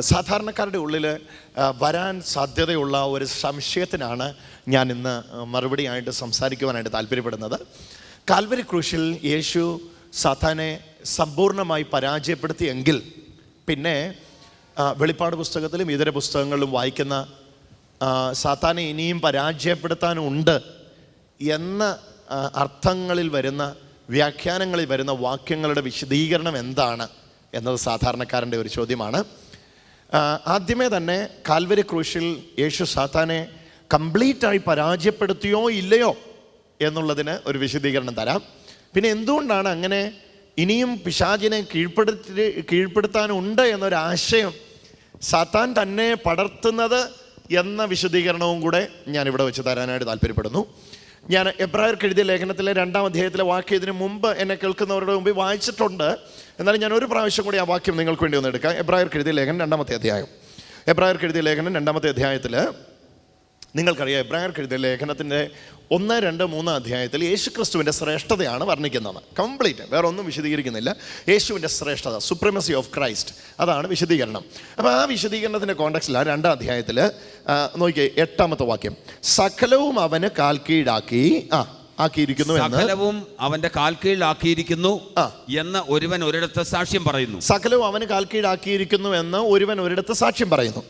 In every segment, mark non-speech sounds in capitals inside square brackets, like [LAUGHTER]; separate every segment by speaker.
Speaker 1: സാധാരണക്കാരുടെ ഉള്ളിൽ വരാൻ സാധ്യതയുള്ള ഒരു സംശയത്തിനാണ് ഞാൻ ഇന്ന് മറുപടിയായിട്ട് സംസാരിക്കുവാനായിട്ട് താല്പര്യപ്പെടുന്നത്. കാൽവരി ക്രൂശിൽ യേശു സാത്താനെ സമ്പൂർണമായി പരാജയപ്പെടുത്തിയെങ്കിൽ പിന്നെ വെളിപ്പാട് പുസ്തകത്തിലും ഇതര പുസ്തകങ്ങളിലും വായിക്കുന്ന സാത്താനെ ഇനിയും പരാജയപ്പെടുത്താനുണ്ട് എന്ന അർത്ഥങ്ങളിൽ വരുന്ന വ്യാഖ്യാനങ്ങളിൽ വരുന്ന വാക്യങ്ങളുടെ വിശദീകരണം എന്താണ് എന്നത് സാധാരണക്കാരന്റെ ഒരു ചോദ്യമാണ്. ആദ്യമേ തന്നെ കാൽവരി ക്രൂശിൽ യേശു സാത്താനെ കംപ്ലീറ്റായി പരാജയപ്പെടുത്തിയോ ഇല്ലയോ എന്നുള്ളതിന് ഒരു വിശദീകരണം തരാം. പിന്നെ എന്തുകൊണ്ടാണ് അങ്ങനെ ഇനിയും പിശാചിനെ കീഴ്പ്പെടുത്തി കീഴ്പ്പെടുത്താനുണ്ട് എന്നൊരാശയം സാത്താൻ തന്നെ പടർത്തുന്നത് എന്ന വിശദീകരണവും കൂടെ ഞാനിവിടെ വെച്ച് തരാനായിട്ട് താല്പര്യപ്പെടുന്നു. ഞാൻ എബ്രായർക്ക് എഴുതിയ ലേഖനത്തിലെ രണ്ടാം അധ്യായത്തിലെ വാക്യം ഇതിനു മുമ്പ് എന്നെ കേൾക്കുന്നവരുടെ മുമ്പിൽ വായിച്ചിട്ടുണ്ട്. എന്നാലും ഞാൻ ഒരു പ്രാവശ്യം കൂടി ആ വാക്യം നിങ്ങൾക്ക് വേണ്ടി ഒന്ന് എടുക്കാം. എബ്രായർക്ക് എഴുതിയ ലേഖനം രണ്ടാമത്തെ അധ്യായം. എബ്രായർക്ക് എഴുതിയ ലേഖനം രണ്ടാമത്തെ അധ്യായത്തിൽ നിങ്ങൾക്കറിയാം എബ്രായർക്ക് എഴുതിയ ലേഖനത്തിന്റെ ഒന്ന് രണ്ട് മൂന്ന് അധ്യായത്തിൽ യേശുക്രിസ്തുവിന്റെ ശ്രേഷ്ഠതയാണ് വർണിക്കുന്നത് കംപ്ലീറ്റ് വേറെ ഒന്നും വിശദീകരിക്കുന്നില്ല. യേശുവിന്റെ ശ്രേഷ്ഠത സുപ്രമസി ഓഫ് ക്രൈസ്റ്റ് അതാണ് വിശദീകരണം. അപ്പോൾ ആ വിശദീകരണത്തിന്റെ ആ രണ്ടാം അധ്യായത്തിൽ നോക്കിയേ എട്ടാമത്തെ വാക്യം. സകലവും അവന് കാൽക്കീഴാക്കി ആ ആക്കിയിരിക്കുന്നു
Speaker 2: സകലവും അവന്റെ കാൽ കീഴിലാക്കിയിരിക്കുന്നു എന്ന് ഒരുവൻ ഒരിടത്ത് സാക്ഷ്യം പറയുന്നു.
Speaker 1: സകലവും അവന് കാൽക്കീഴാക്കിയിരിക്കുന്നു എന്ന് ഒരുവൻ ഒരിടത്ത് സാക്ഷ്യം പറയുന്നു.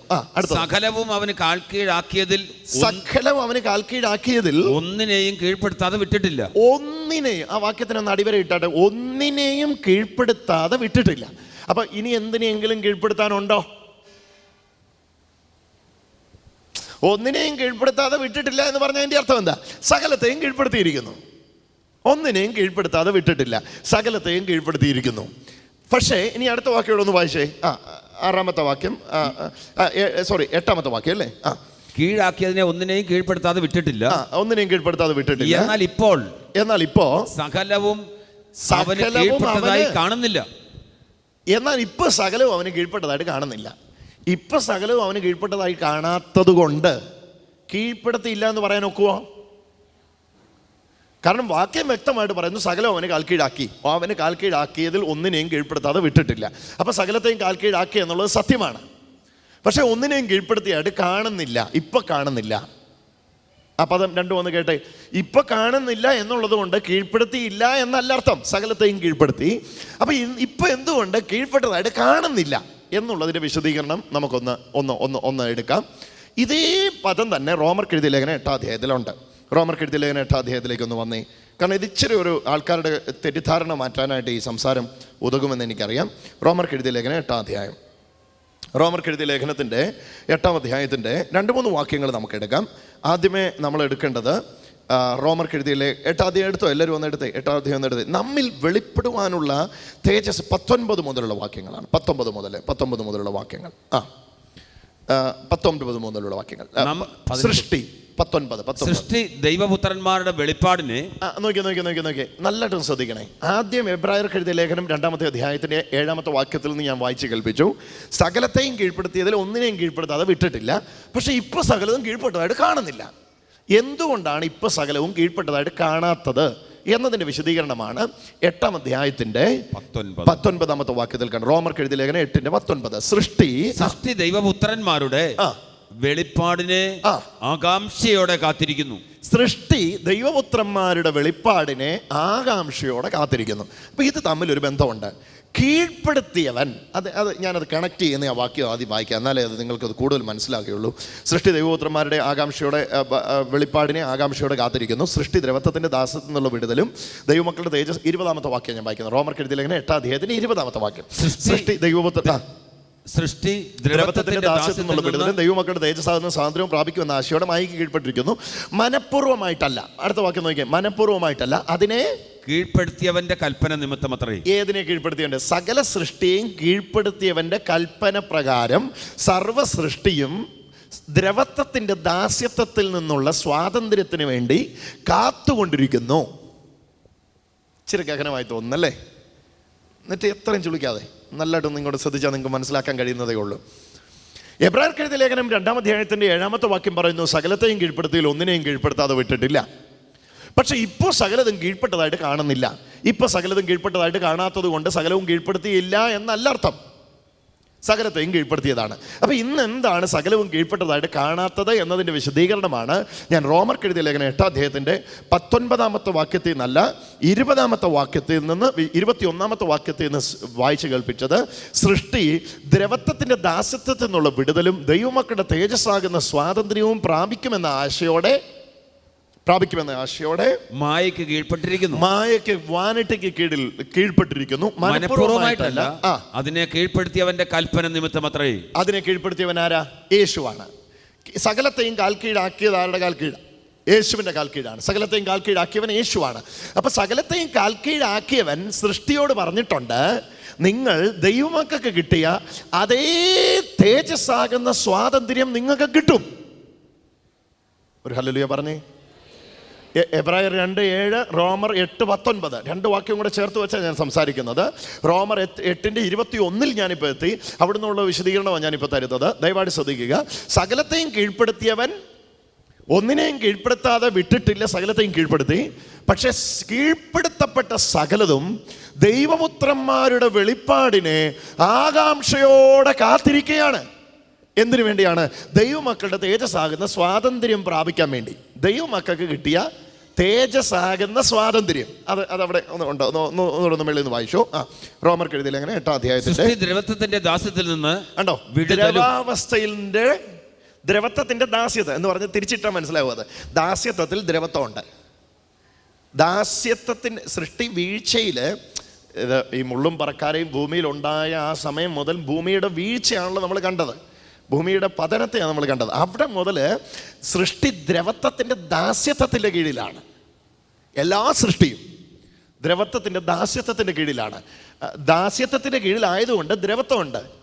Speaker 2: സകലവും അവന് കാൽ കീഴാക്കിയതിൽ
Speaker 1: സകലവും അവന് കാൽക്കീഴാക്കിയതിൽ
Speaker 2: ഒന്നിനെയും കീഴ്പ്പെടുത്താതെ വിട്ടിട്ടില്ല.
Speaker 1: ഒന്നിനെയും ആ വാക്യത്തിന് ഒന്ന് അടിവരെ ഇട്ടാട്ടെ ഒന്നിനെയും കീഴ്പ്പെടുത്താതെ വിട്ടിട്ടില്ല. അപ്പൊ ഇനി എന്തിനെങ്കിലും കീഴ്പ്പെടുത്താനുണ്ടോ? ഒന്നിനെയും കീഴ്പ്പെടുത്താതെ വിട്ടിട്ടില്ല എന്ന് പറഞ്ഞതിന്റെ അർത്ഥം എന്താ? സകലത്തെയും കീഴ്പ്പെടുത്തിയിരിക്കുന്നു. ഒന്നിനെയും കീഴ്പ്പെടുത്താതെ വിട്ടിട്ടില്ല. സകലത്തെയും കീഴ്പ്പെടുത്തിയിരിക്കുന്നു. പക്ഷേ ഇനി അടുത്ത വാക്യോട് ഒന്ന് വായിച്ചേ. ആ ആറാമത്തെ വാക്യം. സോറി എട്ടാമത്തെ വാക്യം അല്ലേ? ആ.
Speaker 2: കീഴാക്കിയതിനെ ഒന്നിനെയും കീഴ്പ്പെടുത്താതെ വിട്ടിട്ടില്ല.
Speaker 1: ഒന്നിനെയും കീഴ്പ്പെടുത്താതെ വിട്ടിട്ടില്ല.
Speaker 2: എന്നാൽ ഇപ്പോൾ
Speaker 1: എന്നാൽ ഇപ്പോ
Speaker 2: സകലവും
Speaker 1: സകലവും
Speaker 2: കാണുന്നില്ല.
Speaker 1: എന്നാൽ ഇപ്പൊ സകലവും അവന് കീഴ്പ്പെട്ടതായിട്ട് കാണുന്നില്ല. ഇപ്പൊ സകലവും അവന് കീഴ്പ്പെട്ടതായി കാണാത്തത് കൊണ്ട് കീഴ്പ്പെടുത്തിയില്ല എന്ന് പറയാൻ ഒക്കുവോ? കാരണം വാക്യം വ്യക്തമായിട്ട് പറയുന്നു സകലം അവന് കാൽക്കീഴാക്കി. അവന് കാൽക്കീഴാക്കിയതിൽ ഒന്നിനെയും കീഴ്പ്പെടുത്താതെ വിട്ടിട്ടില്ല. അപ്പൊ സകലത്തെയും കാൽക്കീഴാക്കി എന്നുള്ളത് സത്യമാണ്. പക്ഷെ ഒന്നിനെയും കീഴ്പ്പെടുത്തിയായിട്ട് കാണുന്നില്ല ഇപ്പൊ കാണുന്നില്ല. ആ പദം രണ്ടു വന്ന് കേട്ടെ. ഇപ്പൊ കാണുന്നില്ല എന്നുള്ളത് കൊണ്ട് കീഴ്പ്പെടുത്തിയില്ല എന്നല്ല അർത്ഥം. സകലത്തെയും കീഴ്പ്പെടുത്തി. അപ്പൊ ഇപ്പൊ എന്തുകൊണ്ട് കീഴ്പ്പെട്ടതായിട്ട് കാണുന്നില്ല? എന്നുള്ളതിന്റെ വിശദീകരണം നമുക്കൊന്ന് ഒന്ന് ഒന്ന് ഒന്ന് എടുക്കാം. ഇതേ പദം തന്നെ റോമർ കെഴുതി ലേഖന എട്ടാധ്യായത്തിലുണ്ട് റോമർ കെഴുതി ലേഖന എട്ടാധ്യായത്തിലേക്ക് ഒന്ന് വന്നേ. കാരണം ഇത് ഇച്ചിരി ഒരു ആൾക്കാരുടെ തെറ്റിദ്ധാരണ മാറ്റാനായിട്ട് ഈ സംസാരം ഉതകുമെന്ന് എനിക്കറിയാം. റോമർ കെഴുതി ലേഖന എട്ടാധ്യായം റോമർ കെഴുതി ലേഖനത്തിന്റെ എട്ടാം അധ്യായത്തിന്റെ രണ്ട് മൂന്ന് വാക്യങ്ങൾ നമുക്ക് എടുക്കാം. ആദ്യമേ നമ്മൾ എടുക്കേണ്ടത് ആ, റോമർ എഴുതിയ ലേ എട്ടാം അധ്യായം എടുത്തോ? എല്ലാവരും ഒന്ന് എടുത്തേ. എട്ടാം അധ്യായം ഒന്ന് എടുത്തേ. നമ്മിൽ വെളിപ്പെടുവാനുള്ള തേജസ് പത്തൊൻപത് മുതലുള്ള വാക്യങ്ങളാണ്. പത്തൊമ്പത് മുതൽ പത്തൊമ്പത് മുതലുള്ള വാക്യങ്ങൾ. ആ പത്തൊൻപത് മുതലുള്ള വാക്യങ്ങൾ. സൃഷ്ടി പത്തൊൻപത്
Speaker 2: സൃഷ്ടി ദൈവപുത്രന്മാരുടെ വെളിപ്പാടിനെ
Speaker 1: നോക്കി നോക്കി നോക്കി നോക്കി നല്ലതായിട്ടും ശ്രദ്ധിക്കണേ. ആദ്യം എബ്രായർക്ക് എഴുതിയ ലേഖനം രണ്ടാമത്തെ അധ്യായത്തിന്റെ ഏഴാമത്തെ വാക്യത്തിൽ നിന്ന് ഞാൻ വായിച്ച് കേൾപ്പിച്ചു. സകലത്തെയും കീഴ്പ്പെടുത്തിയതിൽ ഒന്നിനെയും കീഴ്പ്പെടുത്താതെ വിട്ടിട്ടില്ല. പക്ഷേ ഇപ്പൊ സകലതും കീഴ്പ്പെട്ടതായിട്ട് കാണുന്നില്ല. എന്തുകൊണ്ടാണ് ഇപ്പൊ സകലവും കീഴ്പ്പെട്ടതായിട്ട് കാണാത്തത് എന്നതിന്റെ വിശദീകരണമാണ് എട്ടാം അധ്യായത്തിന്റെ
Speaker 2: പത്തൊൻപത്.
Speaker 1: പത്തൊൻപതാമത്തെ വാക്യത്തിൽ കണ്ട് റോമർ എഴുതിയ ലേഖന എട്ടിന്റെ പത്തൊൻപത്. സൃഷ്ടി
Speaker 2: സൃഷ്ടി ദൈവപുത്രന്മാരുടെ. വെളിപ്പാടിനെ ആകാംക്ഷയോടെ കാത്തിരിക്കുന്നു.
Speaker 1: സൃഷ്ടി ദൈവപുത്രന്മാരുടെ വെളിപ്പാടിനെ ആകാംക്ഷയോടെ കാത്തിരിക്കുന്നു. അപ്പൊ ഇത് തമ്മിൽ ഒരു ബന്ധമുണ്ട്. കീഴ്പ്പെടുത്തിയവൻ. അത് അത് ഞാനത് കണക്ട് ചെയ്യുന്ന ആ വാക്യം ആദ്യം വായിക്കാം. എന്നാലേ അത് നിങ്ങൾക്കത് കൂടുതൽ മനസ്സിലാക്കുകയുള്ളൂ സൃഷ്ടി ദൈവപുത്രന്മാരുടെ ആകാംക്ഷയോടെ വെളിപ്പാടിനെ ആകാംക്ഷയോടെ കാത്തിരിക്കുന്നു. സൃഷ്ടി ദ്രവത്വത്തിന്റെ ദാസത്തിൽ നിന്നുള്ള വിടുതലും ദൈവമക്കളുടെ തേജസ്. ഇരുപതാമത്തെ വാക്യം ഞാൻ വായിക്കുന്നത് റോമർ കെഴുതിയിലെങ്ങനെ എട്ടാം അധ്യായത്തിന് ഇരുപതാമത്തെ വാക്യം.
Speaker 2: സൃഷ്ടി-
Speaker 1: ദൈവപുത്ര.
Speaker 2: സൃഷ്ടി
Speaker 1: ദ്രവത്വത്തിന്റെ ദാസ്യത്തിൽ നിന്നുള്ള വിടുതലും ദൈവമക്കളുടെ തേജസ്സാകുന്ന സ്വാതന്ത്ര്യവും പ്രാപിക്കുമെന്ന ആശയോടെ മായിക്ക് കീഴ്പ്പെട്ടിരിക്കുന്നു. മനഃപൂർവമായിട്ടല്ല. അടുത്ത വാക്യം നോക്കിയാൽ മനഃപൂർവമായിട്ടല്ല. അതിനെ
Speaker 2: കീഴ്പ്പെടുത്തിയവന്റെ കൽപ്പന നിമിത്തം അത്രേ.
Speaker 1: ഏതിനെ കീഴ്പ്പെടുത്തിയവന്റെ സകല സൃഷ്ടിയും കീഴ്പ്പെടുത്തിയവന്റെ കൽപ്പന പ്രകാരം സർവ സൃഷ്ടിയും ദ്രവത്വത്തിന്റെ ദാസ്യത്വത്തിൽ നിന്നുള്ള സ്വാതന്ത്ര്യത്തിന് വേണ്ടി കാത്തുകൊണ്ടിരിക്കുന്നു. ഇച്ചിരി ഗഹനമായി തോന്നുന്നല്ലേ എന്നിട്ട് എത്രയും ചുളിക്കാതെ. നല്ലതായിട്ട് നിങ്ങളോട് ശ്രദ്ധിച്ചാൽ നിങ്ങൾക്ക് മനസ്സിലാക്കാൻ കഴിയുന്നതേ ഉള്ളൂ. എബ്രാഹിം കെഴുതിയ ലേഖനം രണ്ടാം അധ്യായത്തിന്റെ ഏഴാമത്തെ വാക്യം പറയുന്നു സകലത്തെയും കീഴ്പ്പെടുത്തിയിൽ ഒന്നിനെയും കീഴ്പ്പെടുത്താതെ വിട്ടിട്ടില്ല. പക്ഷെ ഇപ്പോൾ സകലതും കീഴ്പ്പെട്ടതായിട്ട് കാണുന്നില്ല. ഇപ്പോൾ സകലതും കീഴ്പ്പെട്ടതായിട്ട് കാണാത്തത് കൊണ്ട് സകലവും കീഴ്പ്പെടുത്തിയില്ല എന്നല്ല അർത്ഥം. സകലത്തെയും കീഴ്പ്പെടുത്തിയതാണ്. അപ്പോൾ ഇന്ന് എന്താണ് സകലവും കീഴ്പ്പെട്ടതായിട്ട് കാണാത്തത് എന്നതിന്റെ വിശദീകരണമാണ് ഞാൻ റോമർ എഴുതിയ ലേഖനം എട്ടാം അധ്യായത്തിന്റെ പത്തൊൻപതാമത്തെ വാക്യത്തിൽ നിന്നല്ല ഇരുപതാമത്തെ വാക്യത്തിൽ നിന്ന് ഇരുപത്തി ഒന്നാമത്തെ വാക്യത്തിൽ നിന്ന് വായിച്ച് കേൾപ്പിച്ചത് സൃഷ്ടി ദ്രവത്വത്തിന്റെ ദാസത്വത്തിൽ നിന്നുള്ള വിടുതലും ദൈവമക്കളുടെ തേജസ്സാകുന്ന സ്വാതന്ത്ര്യവും പ്രാപിക്കുമെന്ന ആശയോടെ പ്രാപിക്കുമെന്ന ആശയോടെ
Speaker 2: മായയ്ക്ക് കീഴ്പ്പെട്ടിരിക്കുന്നു.
Speaker 1: മായയ്ക്ക് വാനിട്ടയ്ക്ക് കീഴിൽ കീഴ്പ്പെട്ടിരിക്കുന്നു. മനഃപൂർവമായിട്ടല്ല.
Speaker 2: അതിനെ കീഴ്പ്പെടുത്തിയവന്റെ കൽപ്പന നിമിത്തം അത്രേ.
Speaker 1: അതിനെ കീഴ്പ്പെടുത്തിയവൻ ആരാ? യേശുവാണ്. സകലത്തെയും കാൽ കീഴാക്കിയത് ആരുടെ കാൽ കീഴ? യേശുവിന്റെ കാൽ കീഴാണ്. സകലത്തെയും കാൽ കീഴാക്കിയവൻ യേശുവാണ്. അപ്പോൾ സകലത്തെയും കാൽ കീഴാക്കിയവൻ സൃഷ്ടിയോട് പറഞ്ഞിട്ടുണ്ട് നിങ്ങൾ ദൈവമക്കൾക്ക് കിട്ടിയ അതേ തേജസ്സാകുന്ന സ്വാതന്ത്ര്യം നിങ്ങൾക്ക് കിട്ടും. ഒരു ഹല്ലേലൂയ പറഞ്ഞേ. എബ്രായർ രണ്ട് ഏഴ് റോമർ എട്ട് പത്തൊൻപത്. രണ്ട് വാക്യം കൂടെ ചേർത്ത് വെച്ചാണ് ഞാൻ സംസാരിക്കുന്നത്. റോമർ എട്ട് എട്ടിന്റെ ഇരുപത്തി ഒന്നിൽ ഞാനിപ്പോൾ എത്തി. അവിടെ നിന്നുള്ള വിശദീകരണമാണ് ഞാനിപ്പോൾ തരുന്നത്. ദയവായിട്ട് ശ്രദ്ധിക്കുക. സകലത്തെയും കീഴ്പ്പെടുത്തിയവൻ ഒന്നിനെയും കീഴ്പ്പെടുത്താതെ വിട്ടിട്ടില്ല സകലത്തെയും കീഴ്പ്പെടുത്തി. പക്ഷേ കീഴ്പ്പെടുത്തപ്പെട്ട സകലതും ദൈവപുത്രന്മാരുടെ വെളിപ്പാടിനെ ആകാംക്ഷയോടെ കാത്തിരിക്കുകയാണ്. എന്തിനു വേണ്ടിയാണ്? ദൈവമക്കളുടെ തേജസ്സാകുന്ന സ്വാതന്ത്ര്യം പ്രാപിക്കാൻ വേണ്ടി. ദൈവമക്കൾക്ക് കിട്ടിയ തേജസ്സാകുന്ന സ്വാതന്ത്ര്യം. അത് അതവിടെ ഒന്ന് ഉണ്ടോ? ഒന്ന് ഒന്ന് മേളിൽ നിന്ന് വായിച്ചോ. ആ റോമർക്ക് എഴുതിയില്ല അങ്ങനെ എട്ടാം അധ്യായത്തിന്റെ
Speaker 2: സൃഷ്ടി ദ്രവത്വത്തിന്റെ ദാസ്യത്തിൽ നിന്ന് ഉണ്ടോ
Speaker 1: ദ്രവാവസ്ഥയിലെ ദ്രവത്വത്തിന്റെ ദാസ്യത എന്ന് പറഞ്ഞ് തിരിച്ചിട്ടാൽ മനസ്സിലാവും അത്. ദാസ്യത്വത്തിൽ ദ്രവത്വമുണ്ട്. ദാസ്യത്വത്തിന്റെ സൃഷ്ടി വീഴ്ചയിൽ ഈ മുള്ളും പറക്കാരെയും ഭൂമിയിൽ ഉണ്ടായ ആ സമയം മുതൽ ഭൂമിയുടെ വീഴ്ചയാണല്ലോ നമ്മൾ കണ്ടത്. ഭൂമിയുടെ പതനത്തെയാണ് നമ്മൾ കണ്ടത്. അവിടെ മുതൽ സൃഷ്ടി ദ്രവത്വത്തിന്റെ ദാസ്യത്വത്തിന്റെ കീഴിലാണ്. എല്ലാ സൃഷ്ടിയും ദ്രവത്വത്തിന്റെ ദാസ്യത്വത്തിന്റെ കീഴിലാണ്. ദാസ്യത്വത്തിന്റെ കീഴിലായതുകൊണ്ട് ദ്രവത്വമുണ്ട്.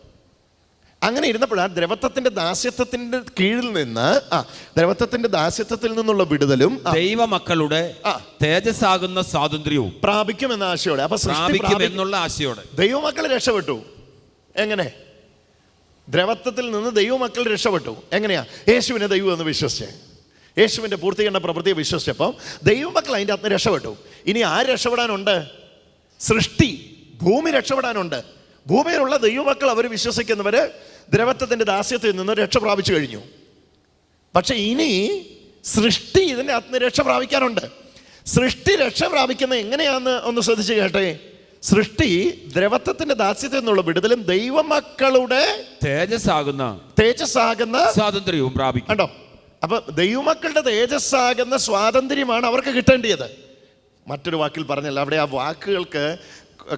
Speaker 1: അങ്ങനെ ഇരുന്നപ്പോഴാണ് ദ്രവത്വത്തിന്റെ ദാസ്യത്വത്തിന്റെ കീഴിൽ നിന്ന് ആ ദ്രവത്വത്തിന്റെ ദാസ്യത്വത്തിൽ നിന്നുള്ള വിടുതലും ദൈവ
Speaker 2: ദൈവമക്കളുടെ
Speaker 1: ആ.
Speaker 2: തേജസ്സാകുന്ന സ്വാതന്ത്ര്യവും
Speaker 1: പ്രാപിക്കുമെന്ന ആശയോടെ. അപ്പൊ
Speaker 2: പ്രാപിക്കും
Speaker 1: പ്രാപിക്കും.
Speaker 2: എന്നുള്ള ആശയോടെ.
Speaker 1: ദൈവമക്കളെ രക്ഷപ്പെട്ടു. എങ്ങനെ? ദ്രവത്വത്തിൽ നിന്ന് ദൈവമക്കൾ രക്ഷപ്പെട്ടു. എങ്ങനെയാ? യേശുവിനെ ദൈവം എന്ന് വിശ്വസിച്ച്. യേശുവിന്റെ പൂർത്തീകരണ പ്രവൃത്തിയെ വിശ്വസിച്ചപ്പം ദൈവമക്കൾ അതിന്റെ അകത്ത് രക്ഷപ്പെട്ടു. ഇനി ആര് രക്ഷപ്പെടാനുണ്ട്? സൃഷ്ടി ഭൂമി രക്ഷപ്പെടാനുണ്ട്. ഭൂമിയിലുള്ള ദൈവമക്കൾ അവർ വിശ്വസിക്കുന്നവർ ദ്രവത്വത്തിന്റെ ദാസ്യത്തിൽ നിന്ന് രക്ഷ പ്രാപിച്ചു കഴിഞ്ഞു. പക്ഷെ ഇനി സൃഷ്ടി ഇതിന്റെ അകത്ത് രക്ഷ പ്രാപിക്കാനുണ്ട്. സൃഷ്ടി രക്ഷ പ്രാപിക്കുന്നത് എങ്ങനെയാണെന്ന് ഒന്ന് ശ്രദ്ധിച്ച് കേട്ടെ. സൃഷ്ടി ദ്രവത്വത്തിന്റെ ദാസ്യത്തിൽ നിന്നുള്ള വിടുതലും ദൈവമക്കളുടെ
Speaker 2: തേജസ്സാകുന്ന
Speaker 1: തേജസ്സാകുന്ന
Speaker 2: സ്വാതന്ത്ര്യവും പ്രാപിക്കും.
Speaker 1: കണ്ടോ? അപ്പൊ ദൈവമക്കളുടെ തേജസ്സാകുന്ന സ്വാതന്ത്ര്യമാണ് അവർക്ക് കിട്ടേണ്ടത് മറ്റൊരു വാക്കിൽ പറഞ്ഞല്ല അവിടെ ആ വാക്കുകൾക്ക്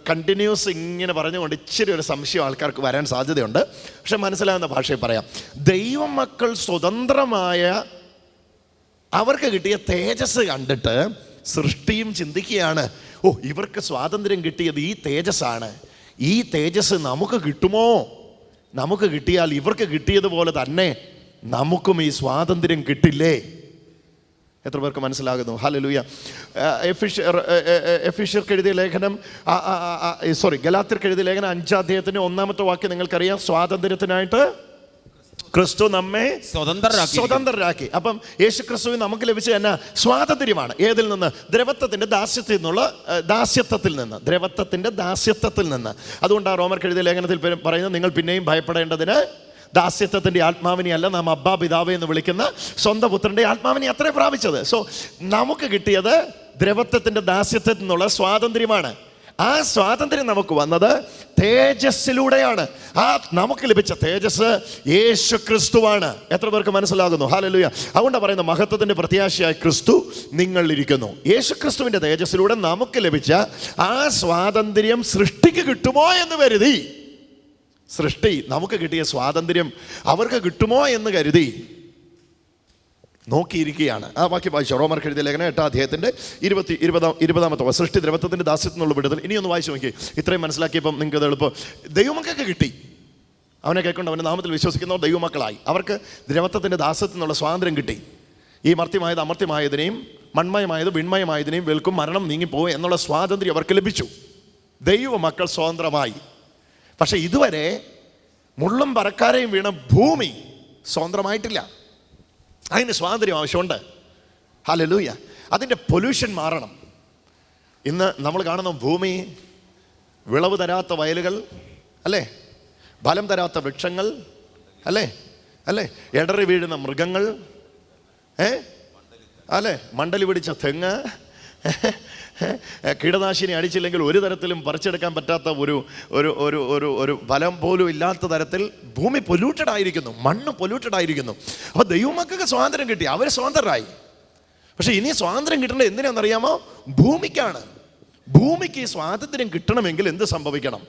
Speaker 1: കണ്ടിന്യൂസ് ഇങ്ങനെ പറഞ്ഞുകൊണ്ട് ഇച്ചിരി ഒരു സംശയം ആൾക്കാർക്ക് വരാൻ സാധ്യതയുണ്ട്. പക്ഷെ മനസ്സിലാകുന്ന ഭാഷയിൽ പറയാം ദൈവമക്കൾ സ്വതന്ത്രമായ അവർക്ക് കിട്ടിയ തേജസ് കണ്ടിട്ട് സൃഷ്ടിയും ചിന്തിക്കുകയാണ്. ഓ ഇവർക്ക് സ്വാതന്ത്ര്യം കിട്ടിയത് ഈ തേജസ്സാണ്. ഈ തേജസ് നമുക്ക് കിട്ടുമോ? നമുക്ക് കിട്ടിയാൽ ഇവർക്ക് കിട്ടിയതുപോലെ തന്നെ നമുക്കും ഈ സ്വാതന്ത്ര്യം കിട്ടില്ലേ? എത്ര പേർക്ക് മനസ്സിലാകുന്നു? ഹലലൂയ എഫിഷ്യർ എഫിഷ്യർക്ക് എഴുതിയ ലേഖനം സോറി ഗലാത്തിർക്ക് എഴുതിയ ലേഖനം അഞ്ചാം അഞ്ചാധ്യായത്തിന്റെ ഒന്നാമത്തെ വാക്യം നിങ്ങൾക്കറിയാം. സ്വാതന്ത്ര്യത്തിനായിട്ട് ക്രിസ്തു നമ്മെ
Speaker 2: സ്വതന്ത്രരാക്കി
Speaker 1: സ്വതന്ത്രരാക്കി. അപ്പം യേശു ക്രിസ്തുവിന് നമുക്ക് ലഭിച്ച എന്നാ സ്വാതന്ത്ര്യമാണ്. ഏതിൽ നിന്ന്? ദ്രവത്വത്തിന്റെ ദാസ്യത്തിൽ നിന്നുള്ള ദാസ്യത്വത്തിൽ നിന്ന്. ദ്രവത്വത്തിന്റെ ദാസ്യത്വത്തിൽ നിന്ന്. അതുകൊണ്ട് ആ റോമർ എഴുതിയ ലേഖനത്തിൽ പറയുന്നത് നിങ്ങൾ പിന്നെയും ഭയപ്പെടേണ്ടതിന് ദാസ്യത്വത്തിന്റെ ആത്മാവിനെ അല്ല നാം അബ്ബാ പിതാവ് എന്ന് വിളിക്കുന്ന സ്വന്തം പുത്രന്റെ ആത്മാവിനെ അത്രേ പ്രാപിച്ചത്. സോ നമുക്ക് കിട്ടിയത് ദ്രവത്വത്തിന്റെ ദാസ്യത്വത്തിൽ നിന്നുള്ള സ്വാതന്ത്ര്യമാണ്. ആ സ്വാതന്ത്ര്യം നമുക്ക് വന്നത് തേജസ്സിലൂടെയാണ്. ആ നമുക്ക് ലഭിച്ച തേജസ് യേശു ക്രിസ്തുവാണ് എത്ര പേർക്ക് മനസ്സിലാകുന്നു? ഹാലലുയ അതുകൊണ്ട് പറയുന്ന മഹത്വത്തിന്റെ പ്രത്യാശയായ ക്രിസ്തു നിങ്ങളിരിക്കുന്നു. യേശു ക്രിസ്തുവിന്റെ തേജസ്സിലൂടെ നമുക്ക് ലഭിച്ച ആ സ്വാതന്ത്ര്യം സൃഷ്ടിക്ക് കിട്ടുമോ എന്ന് കരുതി. സൃഷ്ടി നമുക്ക് കിട്ടിയ സ്വാതന്ത്ര്യം അവർക്ക് കിട്ടുമോ എന്ന് കരുതി. നോക്കിയിരിക്കുകയാണ്. ആ വാക്യം വായിച്ചു. റോമർക്ക് എഴുതിയ ലേഖനം എട്ടാം അദ്ദേഹത്തിന്റെ ഇരുപത്തി ഇരുപതാം ഇരുപതാമത്തെ സൃഷ്ടി ദ്രവത്വത്തിന്റെ ദാസ്യത്തിൽ നിന്നുള്ള വിടുതൽ. ഇനിയൊന്ന് വായിച്ചു നോക്കി ഇത്രയും മനസ്സിലാക്കിയപ്പം നിങ്ങൾക്ക് അത് എളുപ്പം. ദൈവമക്കൊക്കെ കിട്ടി. അവനെ കേൾക്കൊണ്ട് അവന്റെ നാമത്തിൽ വിശ്വസിക്കുന്നവർ ദൈവമക്കളായി. അവർക്ക് ദ്രവത്വത്തിന്റെ ദാസ്യത്തിൽ നിന്നുള്ള സ്വാതന്ത്ര്യം കിട്ടി. ഈ മർത്യമായത് അമർത്യമായതിനെയും മൺമയമായത് വിൺമയമായതിനെയും വെൽക്കും മരണം നീങ്ങിപ്പോകും എന്നുള്ള സ്വാതന്ത്ര്യം അവർക്ക് ലഭിച്ചു. ദൈവമക്കൾ സ്വതന്ത്രമായി. പക്ഷേ ഇതുവരെ മുള്ളും പറക്കാരെയും വീണ ഭൂമി സ്വതന്ത്രമായിട്ടില്ല. അതിന് സ്വാതന്ത്ര്യം ആവശ്യമുണ്ട്. ഹലലൂയ അതിന്റെ പൊല്യൂഷൻ മാറണം. ഇന്ന് നമ്മൾ കാണുന്ന ഭൂമി വിളവ് തരാത്ത വയലുകൾ അല്ലേ? ഫലം തരാത്ത വൃക്ഷങ്ങൾ അല്ലേ? അല്ലേ? ഇടറി വീഴുന്ന മൃഗങ്ങൾ ഏ? അല്ലേ? മണ്ടലി പിടിച്ച തെങ്ങ് കീടനാശിനി അടിച്ചില്ലെങ്കിൽ ഒരു തരത്തിലും പറിച്ചെടുക്കാൻ പറ്റാത്ത ഒരു ഒരു ഒരു ഒരു ഒരു ഫലം പോലും ഇല്ലാത്ത തരത്തിൽ ഭൂമി പൊല്യൂട്ടഡ് ആയിരിക്കുന്നു. മണ്ണ് പൊല്യൂട്ടഡ് ആയിരിക്കുന്നു. അപ്പോൾ ദൈവമക്കൾക്ക് സ്വാതന്ത്ര്യം കിട്ടി. അവർ സ്വതന്ത്രരായി പക്ഷേ ഇനി സ്വാതന്ത്ര്യം കിട്ടേണ്ടത് എന്തിനാണെന്നറിയാമോ? ഭൂമിക്കാണ്. ഭൂമിക്ക് ഈ സ്വാതന്ത്ര്യം കിട്ടണമെങ്കിൽ എന്ത് സംഭവിക്കണം?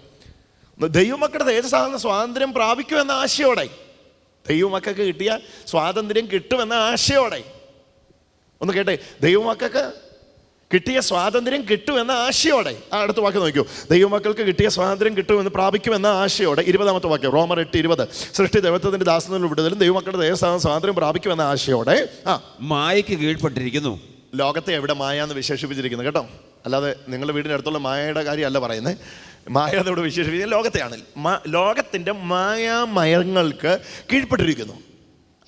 Speaker 1: ദൈവമക്കളുടെ തേജസ്സാകുന്ന സ്വാതന്ത്ര്യം പ്രാപിക്കുമെന്ന ആശയോടെ. ദൈവമക്കൾക്ക് കിട്ടിയ സ്വാതന്ത്ര്യം കിട്ടുമെന്ന ആശയോടെ. ഒന്ന് കേട്ടെ ദൈവമക്കൾക്ക് കിട്ടിയ സ്വാതന്ത്ര്യം കിട്ടുമെന്ന ആശയോടെ. ആ അടുത്ത വാക്ക് നോക്കൂ. ദൈവമക്കൾക്ക് കിട്ടിയ സ്വാതന്ത്ര്യം കിട്ടുമെന്ന് പ്രാപിക്കുമെന്ന ആശയോടെ. ഇരുപതാമത്തെ വാക്യം. റോമർ എട്ട് ഇരുപത്. സൃഷ്ടി ദൈവത്വത്തിന്റെ ദാസനിൽ വിടുതലും ദൈവമക്കളുടെ ദേവസ്ഥാനം സ്വാതന്ത്ര്യം പ്രാപിക്കുമെന്ന ആശയോടെ. ആ.
Speaker 2: മായയ്ക്ക് കീഴ്പ്പെട്ടിരിക്കുന്നു.
Speaker 1: ലോകത്തെ എവിടെ മായ എന്ന് വിശേഷിപ്പിച്ചിരിക്കുന്നു കേട്ടോ? അല്ലാതെ നിങ്ങളുടെ വീടിന്റെ അടുത്തുള്ള മായയുടെ കാര്യമല്ല പറയുന്നത് മായ എന്നോട് വിശേഷിപ്പിക്കുന്നത് ലോകത്തെയാണ്. ലോകത്തിന്റെ ലോകത്തിന്റെ മായാമയങ്ങൾക്ക് കീഴ്പ്പെട്ടിരിക്കുന്നു.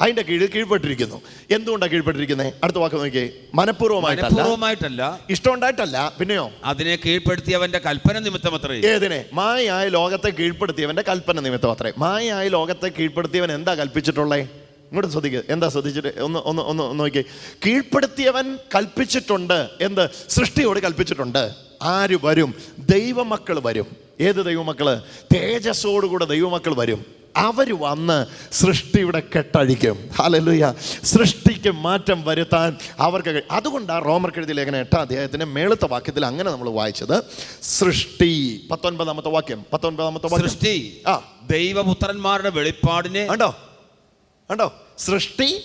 Speaker 1: അതിന്റെ കീഴിൽ കീഴ്പ്പെട്ടിരിക്കുന്നു. എന്തുകൊണ്ടാണ് കീഴ്പ്പെട്ടിരിക്കുന്നത് അടുത്ത വാക്ക് നോക്കിയേ.
Speaker 2: മനഃപൂർവമായിട്ടല്ല.
Speaker 1: ഇഷ്ടമുണ്ടായിട്ടല്ല പിന്നെയോ?
Speaker 2: അതിനെ കീഴ്പ്പെടുത്തിയവന്റെ കൽപ്പന നിമിത്തം അത്രേ.
Speaker 1: ഏതിനെ? മായയായ ലോകത്തെ കീഴ്പ്പെടുത്തിയവന്റെ കൽപ്പന നിമിത്തം അത്രേ. മായയായ ലോകത്തെ കീഴ്പ്പെടുത്തിയവൻ എന്താ കൽപ്പിച്ചിട്ടുള്ളേ? ഇങ്ങോട്ട് ശ്രദ്ധിക്കുക എന്താ ശ്രദ്ധിച്ചിട്ട്? ഒന്ന് ഒന്ന് ഒന്ന് ഒന്ന് നോക്കിയേ. കീഴ്പ്പെടുത്തിയവൻ കൽപ്പിച്ചിട്ടുണ്ട്. എന്ത്? സൃഷ്ടിയോട് കൽപ്പിച്ചിട്ടുണ്ട്. ആര് വരും? ദൈവമക്കൾ വരും. ഏത് ദൈവമക്കൾ? തേജസ്സോടുകൂടെ ദൈവമക്കൾ വരും. അവർ വന്ന് സൃഷ്ടിയുടെ കെട്ടഴിക്കും. ഹല്ലേലൂയ. സൃഷ്ടിക്ക് മാറ്റം വരുത്താൻ അവർക്ക് അതുകൊണ്ടാണ് റോമർ എഴുതിയ ലേഖനം എട്ടാം അധ്യായത്തിന്റെ മേളത്തെ വാക്യത്തിൽ അങ്ങനെ നമ്മൾ വായിച്ചത്. സൃഷ്ടി. പത്തൊൻപതാമത്തെ വാക്യം. പത്തൊൻപതാമത്തെ വാക്യം.
Speaker 2: സൃഷ്ടി.
Speaker 1: ആ.
Speaker 2: ദൈവപുത്രന്മാരുടെ വെളിപ്പാടിനെ
Speaker 1: കണ്ടോ? കണ്ടോ? സൃഷ്ടി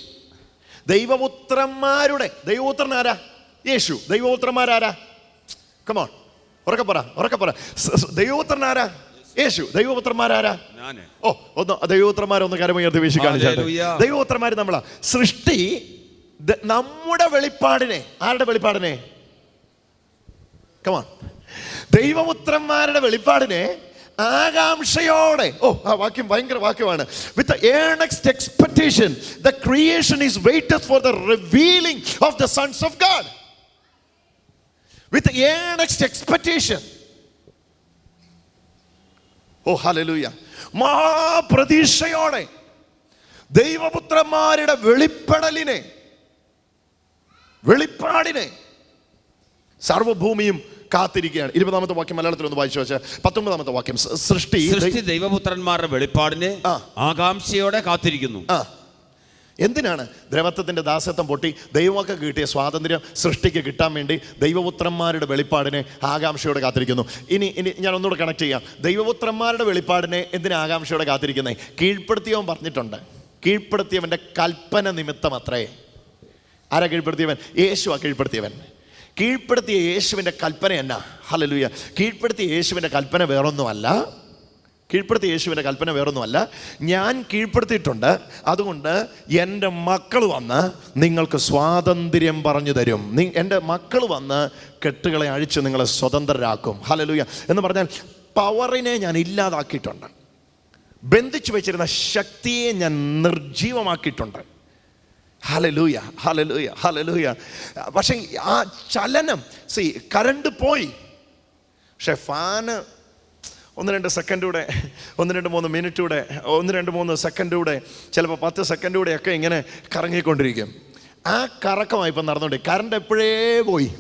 Speaker 1: ദൈവപുത്രന്മാരുടെ ദൈവപുത്രൻ ആരാ യേശു. ദൈവപുത്രന്മാരാരാ? കമോൺ ഉറക്കെ പറ ഉറക്കെ പറ. ദൈവപുത്രൻ ആരാ യേശു ദൈവപുത്രന്മാരാരാ ഓ ഒന്ന് ദൈവപുത്രന്മാരൊന്ന് കരമുയർത്തി വീശി
Speaker 2: കാണിച്ചു.
Speaker 1: ദൈവപുത്രന്മാർ നമ്മളാ. സൃഷ്ടി നമ്മുടെ വെളിപ്പാടിനെ. ആരുടെ വെളിപ്പാടിനെ? കമാ ദൈവപുത്രന്മാരുടെ വെളിപ്പാടിനെ ആകാംക്ഷയോടെ. ഓ ആ വാക്യം ഭയങ്കര വാക്യമാണ്. With earnest expectation the creation is waited for the revealing of the sons of God with earnest expectation oh hallelujah മഹാപ്രതീക്ഷയോടെ ദൈവപുത്രന്മാരുടെ വെളിപ്പെടലിനെ വെളിപ്പാടിനെ സർവഭൂമിയും കാത്തിരിക്കുകയാണ്. ഇരുപതാമത്തെ വാക്യം മലയാളത്തിൽ ഒന്ന് വായിച്ചു വെച്ചാൽ പത്തൊമ്പതാമത്തെ വാക്യം. സൃഷ്ടി
Speaker 2: സൃഷ്ടി ദൈവപുത്രന്മാരുടെ വെളിപ്പാടിനെ. ആകാംക്ഷയോടെ കാത്തിരിക്കുന്നു.
Speaker 1: എന്തിനാണ് ദ്രവത്വത്തിന്റെ ദാസത്വം പൊട്ടി ദൈവമൊക്കെ കിട്ടിയ സ്വാതന്ത്ര്യം സൃഷ്ടിക്ക് കിട്ടാൻ വേണ്ടി ദൈവപുത്രന്മാരുടെ വെളിപ്പാടിനെ ആകാംക്ഷയോടെ കാത്തിരിക്കുന്നു. ഇനി ഇനി ഞാൻ ഒന്നുകൂടെ കണക്ട് ചെയ്യാം. ദൈവപുത്രന്മാരുടെ വെളിപ്പാടിനെ എന്തിനാ ആകാംക്ഷയോടെ കാത്തിരിക്കുന്നത് കീഴ്പ്പെടുത്തിയവൻ പറഞ്ഞിട്ടുണ്ട്. കീഴ്പ്പെടുത്തിയവന്റെ കൽപ്പന നിമിത്തം അത്രേ. ആരാ കീഴ്പ്പെടുത്തിയവൻ? യേശു ആ കീഴ്പ്പെടുത്തിയവൻ. കീഴ്പ്പെടുത്തിയ യേശുവിന്റെ കൽപ്പന എന്നാ? ഹലലുയ കീഴ്പ്പെടുത്തിയ യേശുവിന്റെ കൽപ്പന വേറൊന്നുമല്ല. കീഴ്പ്പെടുത്തിയ യേശുവിന്റെ കൽപ്പന വേറൊന്നുമല്ല. ഞാൻ കീഴ്പ്പെടുത്തിയിട്ടുണ്ട്. അതുകൊണ്ട് എന്റെ മക്കൾ വന്ന് നിങ്ങൾക്ക് സ്വാതന്ത്ര്യം പറഞ്ഞു തരും. നി എന്റെ മക്കൾ വന്ന് കെട്ടുകളെ അഴിച്ച് നിങ്ങളെ സ്വതന്ത്രരാക്കും. ഹലലൂയ എന്ന് പറഞ്ഞാൽ പവറിനെ ഞാൻ ഇല്ലാതാക്കിയിട്ടുണ്ട്. ബന്ധിച്ചു വെച്ചിരുന്ന ശക്തിയെ ഞാൻ നിർജീവമാക്കിയിട്ടുണ്ട് ഹലലൂയ ഹലലൂയ ഹലലൂയ പക്ഷേ ആ ചലനം സി കരണ്ട് പോയി. പക്ഷെ ഫാന് ഒന്ന് രണ്ട് സെക്കൻഡൂടെ ഒന്ന് രണ്ട് മൂന്ന് മിനിറ്റൂടെ ഒന്ന് രണ്ട് മൂന്ന് സെക്കൻഡൂടെ ചിലപ്പോൾ പത്ത് സെക്കൻഡൂടെ ഒക്കെ ഇങ്ങനെ കറങ്ങിക്കൊണ്ടിരിക്കും. ആ കറക്കമായി ഇപ്പം നടന്നുകൊണ്ട് കറണ്ട് എപ്പോഴേ പോയി?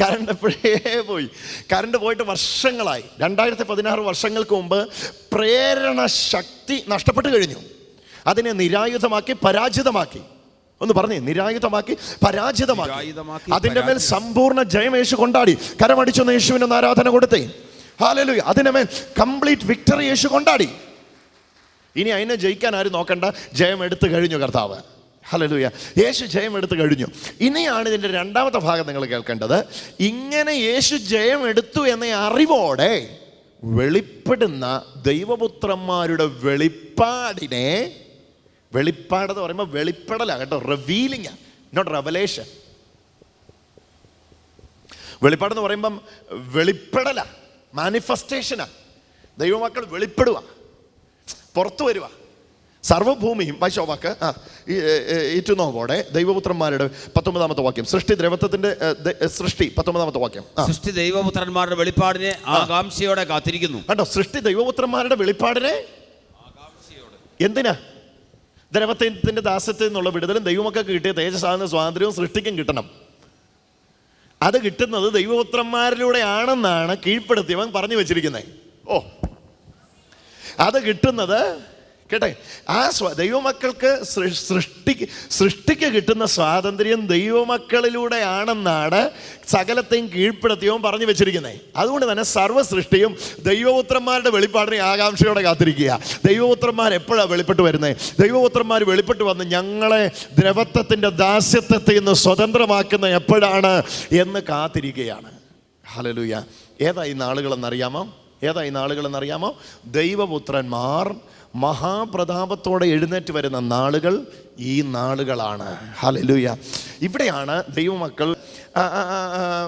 Speaker 1: കറണ്ട് എപ്പോഴേ പോയി? കറണ്ട് പോയിട്ട് വർഷങ്ങളായി. രണ്ടായിരത്തി പതിനാറ് വർഷങ്ങൾക്ക് മുമ്പ് പ്രേരണ ശക്തി നഷ്ടപ്പെട്ടു കഴിഞ്ഞു. അതിനെ നിരായുധമാക്കി പരാജിതമാക്കി. ഒന്ന് പറഞ്ഞേ നിരായുധമാക്കി പരാജിതമാക്കി. അതിന്റെ മേൽ സമ്പൂർണ ജയം യേശു കൊണ്ടാടി. കരമടിച്ചൊന്ന് യേശുവിനൊന്ന് ആരാധന കൊടുത്തേ. ഹാലലൂയ അതിന്റെ മേൽ കംപ്ലീറ്റ് വിക്ടറി യേശു കൊണ്ടാടി. ഇനി അതിനെ ജയിക്കാൻ ആരും നോക്കണ്ട. ജയം എടുത്തു കഴിഞ്ഞു കർത്താവ്. ഹലലൂയ യേശു ജയം എടുത്തു കഴിഞ്ഞു. ഇനിയാണ് ഇതിന്റെ രണ്ടാമത്തെ ഭാഗം നിങ്ങൾ കേൾക്കേണ്ടത്. ഇങ്ങനെ യേശു ജയം എടുത്തു എന്ന അറിവോടെ വെളിപ്പെടുന്ന ദൈവപുത്രന്മാരുടെ വെളിപ്പാടിനെ വെളിപ്പാടെന്ന് പറയുമ്പോൾ വെളിപ്പെടലാണ് കേട്ടോ. റിവീലിംഗ് നോട്ട് റെവലേഷൻ വെളിപ്പാടെന്ന് പറയുമ്പം വെളിപ്പെടല മാനിഫെസ്റ്റേഷനാ ദൈവമക്കൾ വെളിപ്പെടുക പുറത്തു വരിക സർവഭൂമിയും വായിച്ചോ വാക്ക്? ആ ഇറ്റുനോവോടെ ദൈവപുത്രന്മാരുടെ പത്തൊമ്പതാമത്തെ വാക്യം. സൃഷ്ടി ദ്രവത്വത്തിന്റെ സൃഷ്ടി പത്തൊമ്പതാമത്തെ വാക്യം.
Speaker 2: സൃഷ്ടി ദൈവപുത്രന്മാരുടെ വെളിപ്പാടിനെ ആകാംക്ഷയോടെ കാത്തിരിക്കുന്നു.
Speaker 1: കണ്ടോ? സൃഷ്ടി ദൈവപുത്രന്മാരുടെ വെളിപ്പാടിനെ എന്തിനാ? ദ്രവത്തിന്റെ ദാസത്തിൽ നിന്നുള്ള വിടുതലും ദൈവമൊക്കെ കിട്ടിയ തേജസ്സാകുന്ന സ്വാതന്ത്ര്യവും സൃഷ്ടിക്കും കിട്ടണം. അത് കിട്ടുന്നത് ദൈവപുത്രന്മാരിലൂടെ ആണെന്നാണ് കീഴ്പ്പെടുത്തിയവൻ പറഞ്ഞു വെച്ചിരിക്കുന്നത്. ഓ. അത് കിട്ടുന്നത് കേട്ടെ? ആ സ്വ ദൈവമക്കൾക്ക് സൃഷ്ടിക്ക് സൃഷ്ടിക്ക് കിട്ടുന്ന സ്വാതന്ത്ര്യം ദൈവമക്കളിലൂടെ ആണെന്നാണ് സകലത്തെയും കീഴ്പ്പെടുത്തിയവൻ പറഞ്ഞു വെച്ചിരിക്കുന്നത് അതുകൊണ്ട് തന്നെ സർവ സൃഷ്ടിയും ദൈവപുത്രന്മാരുടെ വെളിപ്പാടിനെ ആകാംക്ഷയോടെ കാത്തിരിക്കുക. ദൈവപുത്രന്മാർ എപ്പോഴാണ് വെളിപ്പെട്ട് വരുന്നത് ദൈവപുത്രന്മാർ വെളിപ്പെട്ട് വന്ന് ഞങ്ങളെ ദ്രവത്വത്തിന്റെ ദാസ്യത്വത്തിൽ നിന്ന് സ്വതന്ത്രമാക്കുന്ന എപ്പോഴാണ് എന്ന് കാത്തിരിക്കുകയാണ്. ഹലലുയ ഏതായി നാളുകളെന്നറിയാമോ? ഏതായി നാളുകളെന്നറിയാമോ? ദൈവപുത്രന്മാർ മഹാപ്രതാപത്തോടെ എഴുന്നേറ്റ് വരുന്ന നാളുകൾ ഈ നാളുകളാണ്. ഹലലുയ ഇവിടെയാണ് ദൈവമക്കൾ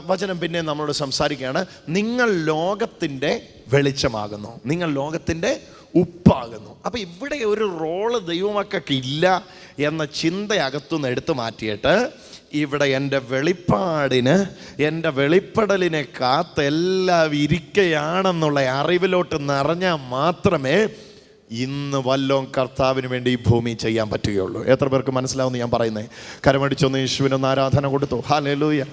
Speaker 1: വചനം പിന്നെ നമ്മളോട് സംസാരിക്കുകയാണ്. നിങ്ങൾ ലോകത്തിന്റെ വെളിച്ചമാകുന്നു. നിങ്ങൾ ലോകത്തിന്റെ ഉപ്പാകുന്നു. അപ്പം ഇവിടെ ഒരു റോൾ ദൈവമക്കൾക്ക് ഇല്ല എന്ന ചിന്ത അകത്തുനിന്ന് എടുത്തു മാറ്റിയിട്ട് ഇവിടെ എന്റെ വെളിപ്പാടിന് എന്റെ വെളിപ്പെടലിനെ കാത്ത് എല്ലാം ഇരിക്കയാണെന്നുള്ള അറിവിലോട്ട് നിറഞ്ഞാൽ മാത്രമേ ഇന്ന് വല്ലോം കർത്താവിന് വേണ്ടി ഈ ഭൂമി ചെയ്യാൻ പറ്റുകയുള്ളൂ. എത്ര പേർക്ക് മനസ്സിലാവുമെന്ന് ഞാൻ പറയുന്നത് കരമടിച്ചൊന്ന് യേശുവിനൊന്ന് ആരാധന കൊടുത്തു? ഹാലലൂയ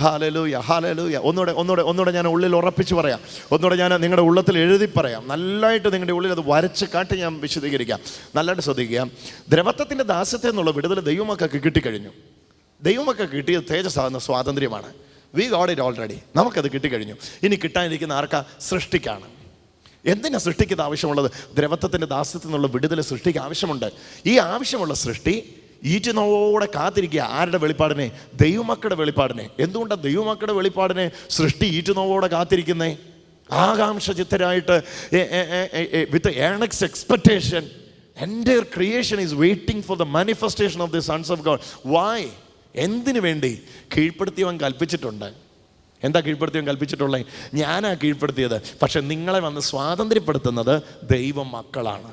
Speaker 1: ഹാലലൂയ ഹാലലൂയ ഒന്നുകൂടെ ഒന്നുകൂടെ ഒന്നുകൂടെ ഞാൻ ഉള്ളിൽ ഉറപ്പിച്ച് പറയാം. ഒന്നുകൂടെ ഞാൻ നിങ്ങളുടെ ഉള്ളത്തിൽ എഴുതി പറയാം. നല്ലതായിട്ട് നിങ്ങളുടെ ഉള്ളിൽ അത് വരച്ച് കാട്ടി ഞാൻ വിശദീകരിക്കാം. നല്ലതായിട്ട് ശ്രദ്ധിക്കുക ദ്രവത്വത്തിന്റെ ദാസ്യത്തെ എന്നുള്ള വിടുതൽ ദൈവമക്കൾക്ക് കിട്ടിക്കഴിഞ്ഞു. ദൈവമൊക്കെ കിട്ടിയത് തേജസ്സാകുന്ന സ്വാതന്ത്ര്യമാണ്. വി ഗോഡ് ഇറ്റ് ഓൾറെഡി നമുക്കത് കിട്ടിക്കഴിഞ്ഞു. ഇനി കിട്ടാനിരിക്കുന്ന ആർക്കാ? സൃഷ്ടിക്കാണ്. എന്തിനാ സൃഷ്ടിക്കുന്ന ആവശ്യമുള്ളത്? ദ്രവത്വത്തിന്റെ ദാസ്യത്തിൽ നിന്നുള്ള വിടുതൽ സൃഷ്ടിക്ക് ആവശ്യമുണ്ട്. ഈ ആവശ്യമുള്ള സൃഷ്ടി ഈറ്റുനോവോടെ കാത്തിരിക്കുക. ആരുടെ വെളിപ്പാടിനെ? ദൈവമക്കളുടെ വെളിപ്പാടിനെ. എന്തുകൊണ്ടാണ് ദൈവമക്കളുടെ വെളിപ്പാടിനെ സൃഷ്ടി ഈറ്റുനോവോടെ കാത്തിരിക്കുന്നേ? ആകാംക്ഷ ചിത്തരായിട്ട് വിത്ത് ഏണക്സ് എക്സ്പെക്ടേഷൻ എന്റെ creation is waiting for the manifestation of the sons of God വായ് എന്തിനു വേണ്ടി? കീഴ്പ്പെടുത്തിയവൻ കൽപ്പിച്ചിട്ടുണ്ട്. എന്താ കീഴ്പ്പെടുത്തിയും കൽപ്പിച്ചിട്ടുള്ളത് ഞാനാ കീഴ്പ്പെടുത്തിയത്. പക്ഷെ നിങ്ങളെ വന്ന് സ്വാതന്ത്ര്യപ്പെടുത്തുന്നത് ദൈവം മക്കളാണ്.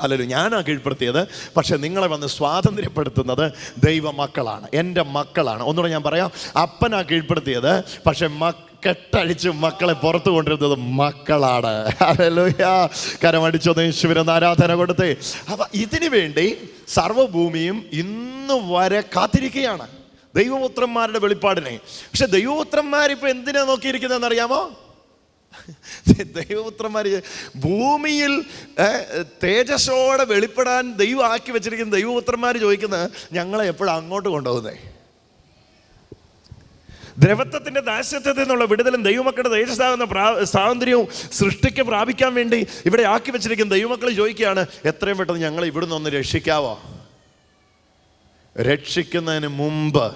Speaker 1: അല്ലല്ലോ ഞാനാ കീഴ്പ്പെടുത്തിയത്. പക്ഷെ നിങ്ങളെ വന്ന് സ്വാതന്ത്ര്യപ്പെടുത്തുന്നത് ദൈവ മക്കളാണ്. എന്റെ മക്കളാണ്. ഒന്നുകൂടെ ഞാൻ പറയാം. അപ്പനാ കീഴ്പ്പെടുത്തിയത്. പക്ഷെ മക്ക കെട്ടഴിച്ച് മക്കളെ പുറത്തു കൊണ്ടിരുന്നത് മക്കളാണ്. അല്ലല്ലോയാ കരമടിച്ചൊന്ന് യേശുവിനൊന്ന് ആരാധന കൊടുത്തേ. അപ്പം ഇതിനു വേണ്ടി സർവഭൂമിയും ഇന്ന് വരെ കാത്തിരിക്കുകയാണ്. ദൈവപുത്രന്മാരുടെ വെളിപ്പാടിനെ. പക്ഷെ ദൈവപുത്രന്മാരിപ്പോ എന്തിനാ നോക്കിയിരിക്കുന്നതെന്ന് അറിയാമോ? [LAUGHS] ദൈവപുത്രന്മാർ ഭൂമിയിൽ തേജസ്സോടെ വെളിപ്പെടാൻ ദൈവം ആക്കി വെച്ചിരിക്കുന്ന ദൈവപുത്രന്മാർ ചോദിക്കുന്നത് ഞങ്ങളെ എപ്പോഴും അങ്ങോട്ട് കൊണ്ടുപോകുന്നേ? ദ്രവത്വത്തിന്റെ ദാസ്യത്വത്തിൽ നിന്നുള്ള വിടുതലും ദൈവമക്കളുടെ തേജസ്സാകുന്ന പ്രാ- സ്വാതന്ത്ര്യവും സൃഷ്ടിക്ക് പ്രാപിക്കാൻ വേണ്ടി ഇവിടെ ആക്കി വെച്ചിരിക്കുന്ന ദൈവമക്കൾ ചോദിക്കുകയാണ് എത്രയും പെട്ടെന്ന് ഞങ്ങൾ ഇവിടുന്ന് ഒന്ന് രക്ഷിക്കാവോ? രക്ഷിക്കുന്നതിന് മുമ്പ്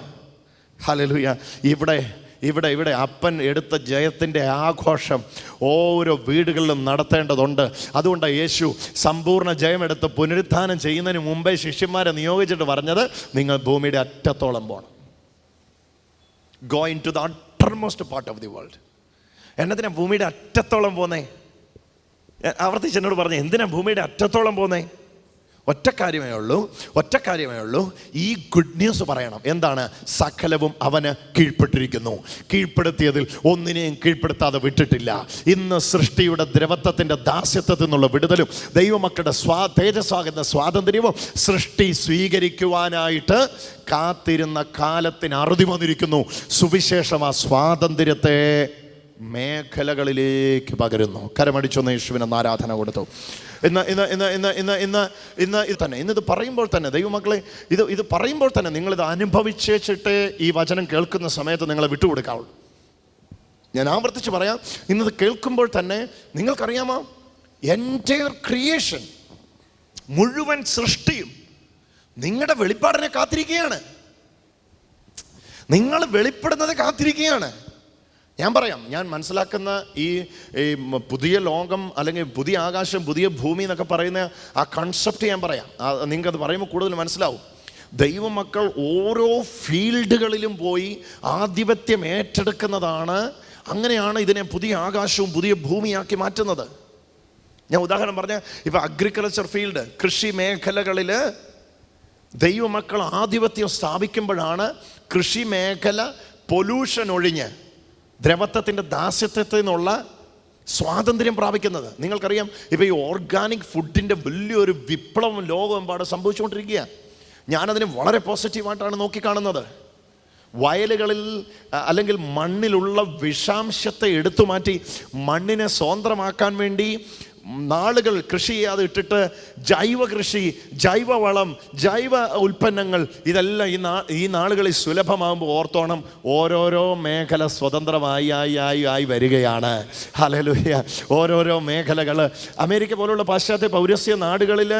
Speaker 1: ഹലലുയ ഇവിടെ ഇവിടെ ഇവിടെ അപ്പൻ എടുത്ത ജയത്തിന്റെ ആഘോഷം ഓരോ വീടുകളിലും നടത്തേണ്ടതുണ്ട്. അതുകൊണ്ടാണ് യേശു സമ്പൂർണ ജയമെടുത്ത് പുനരുത്ഥാനം ചെയ്യുന്നതിന് മുമ്പേ ശിഷ്യന്മാരെ നിയോഗിച്ചിട്ട് പറഞ്ഞത് നിങ്ങൾ ഭൂമിയുടെ അറ്റത്തോളം പോകണം going to the uttermost part of the world എന്നതിനാ ഭൂമിയുടെ അറ്റത്തോളം പോന്നേ? ആവർത്തിച്ച് എന്നോട് പറഞ്ഞു എന്തിനാ ഭൂമിയുടെ അറ്റത്തോളം പോന്നേ? ഒറ്റ കാര്യമേ ഉള്ളൂ ഒറ്റ കാര്യമേ ഉള്ളൂ. ഈ ഗുഡ് ന്യൂസ് പറയണം. എന്താണ്? സകലവും അവന് കീഴ്പ്പെട്ടിരിക്കുന്നു. കീഴ്പ്പെടുത്തിയതിൽ ഒന്നിനെയും കീഴ്പ്പെടുത്താതെ വിട്ടിട്ടില്ല. ഇന്ന് സൃഷ്ടിയുടെ ദ്രവത്വത്തിന്റെ ദാസ്യത്വത്തിൽ നിന്നുള്ള വിടുതലും ദൈവമക്കളുടെ സ്വാ തേജസ്വാകുന്ന സ്വാതന്ത്ര്യവും സൃഷ്ടി സ്വീകരിക്കുവാനായിട്ട് കാത്തിരുന്ന കാലത്തിന് അറുതി വന്നിരിക്കുന്നു. സുവിശേഷം ആ സ്വാതന്ത്ര്യത്തെ മേഖലകളിലേക്ക് പകരുന്നു. കരമടിച്ചൊന്ന് യേശുവിന് ഒന്ന് ആരാധന കൊടുത്തു. ഇന്ന് ഇന്ന് ഇന്ന് ഇന്ന് ഇന്ന് ഇന്ന് ഇന്ന് ഇത് തന്നെ. ഇന്നിത് പറയുമ്പോൾ തന്നെ ദൈവമക്കളെ ഇത് ഇത് പറയുമ്പോൾ തന്നെ നിങ്ങളിത് അനുഭവിച്ചേച്ചിട്ട് ഈ വചനം കേൾക്കുന്ന സമയത്ത് നിങ്ങളെ വിട്ടുകൊടുക്കാവുള്ളൂ. ഞാൻ ആവർത്തിച്ച് പറയാം ഇന്നത് കേൾക്കുമ്പോൾ തന്നെ നിങ്ങൾക്കറിയാമോ? എന്റെ ക്രിയേഷൻ മുഴുവൻ സൃഷ്ടിയും നിങ്ങളുടെ വെളിപ്പാടിനെ കാത്തിരിക്കുകയാണ്. നിങ്ങൾ വെളിപ്പെടുന്നത് കാത്തിരിക്കുകയാണ്. ഞാൻ പറയാം ഞാൻ മനസ്സിലാക്കുന്ന ഈ ഈ പുതിയ ലോകം അല്ലെങ്കിൽ പുതിയ ആകാശം പുതിയ ഭൂമി എന്നൊക്കെ പറയുന്ന ആ കൺസെപ്റ്റ് ഞാൻ പറയാം. നിങ്ങൾക്കത് പറയുമ്പോൾ കൂടുതൽ മനസ്സിലാവും. ദൈവമക്കൾ ഓരോ ഫീൽഡുകളിലും പോയി ആധിപത്യം ഏറ്റെടുക്കുന്നതാണ് അങ്ങനെയാണ് ഇതിനെ പുതിയ ആകാശവും പുതിയ ഭൂമിയാക്കി മാറ്റുന്നത്. ഞാൻ ഉദാഹരണം പറഞ്ഞ ഇപ്പം അഗ്രികൾച്ചർ ഫീൽഡ് കൃഷി മേഖലകളിൽ ദൈവമക്കൾ ആധിപത്യം സ്ഥാപിക്കുമ്പോഴാണ് കൃഷി മേഖല പൊല്യൂഷൻ ഒഴിഞ്ഞ്. ദ്രവത്വത്തിന്റെ ദാസ്യത്വത്തിൽ നിന്നുള്ള സ്വാതന്ത്ര്യം പ്രാപിക്കുന്നത്. നിങ്ങൾക്കറിയാം ഇപ്പോൾ ഈ ഓർഗാനിക് ഫുഡിന്റെ വലിയൊരു വിപ്ലവം ലോകമെമ്പാട് സംഭവിച്ചുകൊണ്ടിരിക്കുക ഞാനതിനെ വളരെ പോസിറ്റീവായിട്ടാണ് നോക്കിക്കാണുന്നത്. വയലുകളിൽ അല്ലെങ്കിൽ മണ്ണിലുള്ള വിഷാംശത്തെ എടുത്തു മാറ്റി മണ്ണിനെ സ്വതന്ത്രമാക്കാൻ വേണ്ടി നാളുകൾ കൃഷി ചെയ്യാതെ ഇട്ടിട്ട് ജൈവ കൃഷി ജൈവവളം ജൈവ ഉൽപ്പന്നങ്ങൾ ഇതെല്ലാം ഈ നാ ഈ നാളുകളിൽ സുലഭമാകുമ്പോൾ ഓർത്തോണം ഓരോരോ മേഖല സ്വതന്ത്രമായി ആയി ആയി ആയി വരികയാണ്. ഹലലുഹ്യ ഓരോരോ മേഖലകൾ അമേരിക്ക പോലുള്ള പാശ്ചാത്യ പൗരസ്യ നാടുകളിൽ